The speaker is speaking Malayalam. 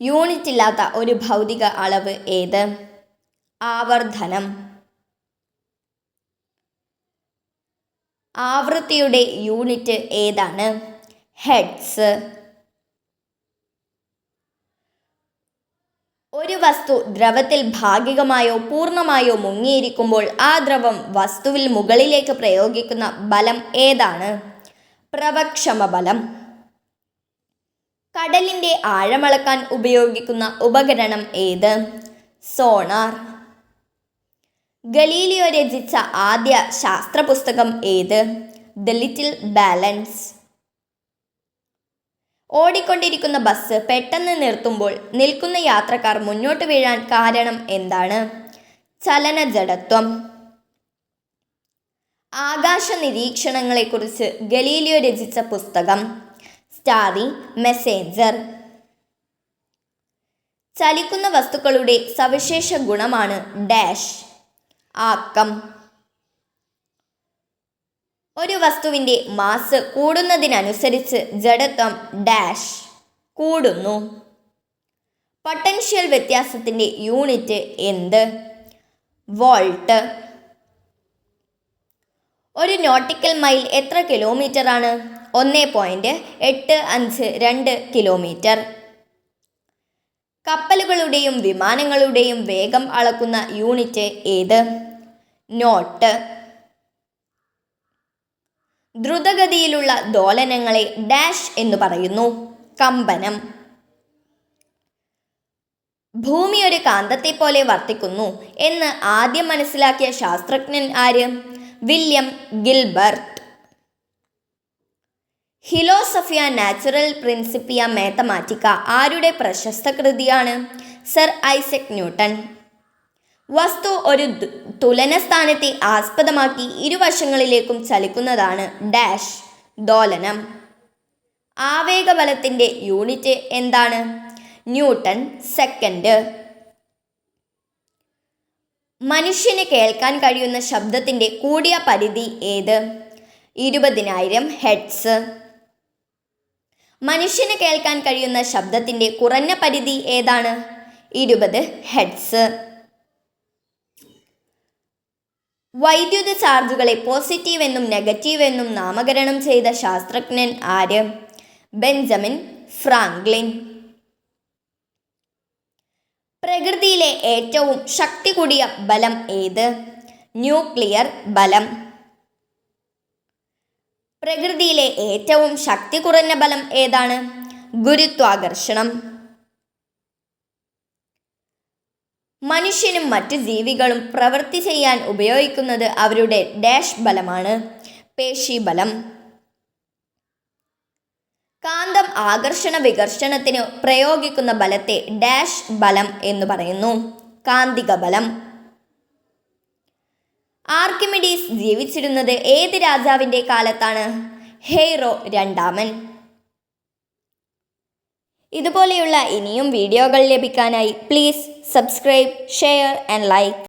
യൂണിറ്റ് ഇല്ലാത്ത ഒരു ഭൗതിക അളവ് ഏത്? ആവർധനം ആവൃത്തിയുടെ യൂണിറ്റ് ഏതാണ്? ഹെഡ്സ്. ഒരു വസ്തു ദ്രവത്തിൽ ഭാഗികമായോ പൂർണമായോ മുങ്ങിയിരിക്കുമ്പോൾ ആ ദ്രവം വസ്തുവിൽ മുകളിലേക്ക് പ്രയോഗിക്കുന്ന ബലം ഏതാണ്? പ്രവക്ഷമ ബലം. കടലിന്റെ ആഴമളക്കാൻ ഉപയോഗിക്കുന്ന ഉപകരണം ഏത്? സോണാർ. ഗലീലിയോ രചിച്ച ആദ്യ ശാസ്ത്ര പുസ്തകം ഏത്? The little balance. ഓടിക്കൊണ്ടിരിക്കുന്ന ബസ് പെട്ടെന്ന് നിർത്തുമ്പോൾ നിൽക്കുന്ന യാത്രക്കാർ മുന്നോട്ട് വീഴാൻ കാരണം എന്താണ്? ചലന ജഡത്വം ആകാശ നിരീക്ഷണങ്ങളെക്കുറിച്ച് ഗലീലിയോ രചിച്ച പുസ്തകം സ്റ്റാറി മെസ്സേഞ്ചർ. ചലിക്കുന്ന വസ്തുക്കളുടെ സവിശേഷ ഗുണമാണ് ഡാഷ്. ആക്കം. ഒരു വസ്തുവിന്റെ മാസ് കൂടുന്നതിനനുസരിച്ച് ജഡത്വം ഡാഷ് കൂടുന്നു. പൊട്ടൻഷ്യൽ വ്യത്യാസത്തിന്റെ യൂണിറ്റ് എന്ത്? വോൾട്ട്. ഒരു നോട്ടിക്കൽ മൈൽ എത്ര കിലോമീറ്റർ ആണ് ഒന്ന് പോയിന്റ് എട്ട് അഞ്ച് രണ്ട് കിലോമീറ്റർ കപ്പലുകളുടെയും വിമാനങ്ങളുടെയും വേഗം അളക്കുന്ന യൂണിറ്റ് ഏത്? നോട്ട്. ദ്രുതഗതിയിലുള്ള ദോലനങ്ങളെ ഡാഷ് എന്ന് പറയുന്നു. കമ്പനം. ഭൂമി ഒരു കാന്തത്തെ പോലെ വർത്തിക്കുന്നു എന്ന് ആദ്യം മനസ്സിലാക്കിയ ശാസ്ത്രജ്ഞൻ ആര്? William Gilbert. Philosophiae Naturalis Principia Mathematica ആരുടെ പ്രശസ്ത കൃതിയാണ്? Sir Isaac Newton. വസ്തു ഒരു തുലന സ്ഥാനത്തെ ആസ്പദമാക്കി ഇരുവശങ്ങളിലേക്കും ചലിക്കുന്നതാണ് ഡാഷ് ദോലനം. ആവേഗബലത്തിന്റെ യൂണിറ്റ് എന്താണ്? Newton second. മനുഷ്യന് കേൾക്കാൻ കഴിയുന്ന ശബ്ദത്തിന്റെ കൂടിയ പരിധി ഏത്? ഇരുപതിനായിരം ഹെഡ്സ് മനുഷ്യന് കേൾക്കാൻ കഴിയുന്ന ശബ്ദത്തിന്റെ കുറഞ്ഞ പരിധി ഏതാണ്? ഇരുപത് ഹെഡ്സ് വൈദ്യുത ചാർജുകളെ പോസിറ്റീവ് എന്നും നെഗറ്റീവ് എന്നും നാമകരണം ചെയ്ത ശാസ്ത്രജ്ഞൻ ആര്? Benjamin Franklin. പ്രകൃതിയിലെ ഏറ്റവും ശക്തി കൂടിയ ബലം ഏത്? ന്യൂക്ലിയർ ബലം. പ്രകൃതിയിലെ ഏറ്റവും ശക്തി കുറഞ്ഞ ബലം ഏതാണ്? ഗുരുത്വാകർഷണം. മനുഷ്യനും മറ്റു ജീവികളും പ്രവൃത്തി ചെയ്യാൻ ഉപയോഗിക്കുന്നത് അവരുടെ ഡാഷ് ബലമാണ് പേശിബലം കാന്തം ആകർഷണ വികർഷണത്തിന് പ്രയോഗിക്കുന്ന ബലത്തെ ഡാഷ് ബലം എന്ന് പറയുന്നു. കാന്തിക ബലം. ആർക്കിമിഡീസ് ജീവിച്ചിരുന്നത് ഏത് രാജാവിന്റെ കാലത്താണ്? ഹെയ്റോ രണ്ടാമൻ. ഇതുപോലെയുള്ള ഇനിയും വീഡിയോകൾ ലഭിക്കാനായി please subscribe share and like